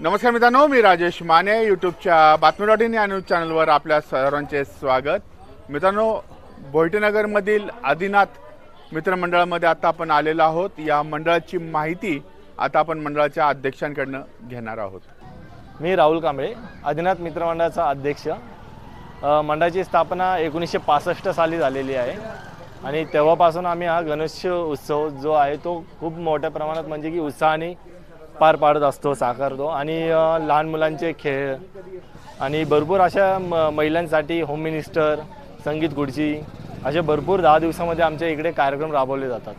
नमस्कार मित्रांनो मी राजेश माने यूट्यूबच्या बातमी डॉट इन या न्यूज चॅनलवर आपल्या सर्वांचे स्वागत. मित्रांनो बोईटनगरमधील आदिनाथ मित्रमंडळामध्ये आता आपण आलेलो आहोत. या मंडळाची माहिती आता आपण मंडळाच्या अध्यक्षांकडनं घेणार आहोत. मी राहुल कांबळे आदिनाथ मित्रमंडळाचा अध्यक्ष. मंडळाची स्थापना एकोणीसशे पासष्ट साली झालेली आहे. आणि तेव्हापासून आम्ही हा गणेश उत्सव जो आहे तो खूप मोठ्या प्रमाणात म्हणजे की उत्साहाने पार पाडत असतो साकारतो आणि लहान मुलांचे खेळ. आणि भरपूर अशा म महिलांसाठी होम मिनिस्टर संगीत गुडची असे भरपूर दहा दिवसामध्ये आमच्या इकडे कार्यक्रम राबवले जातात.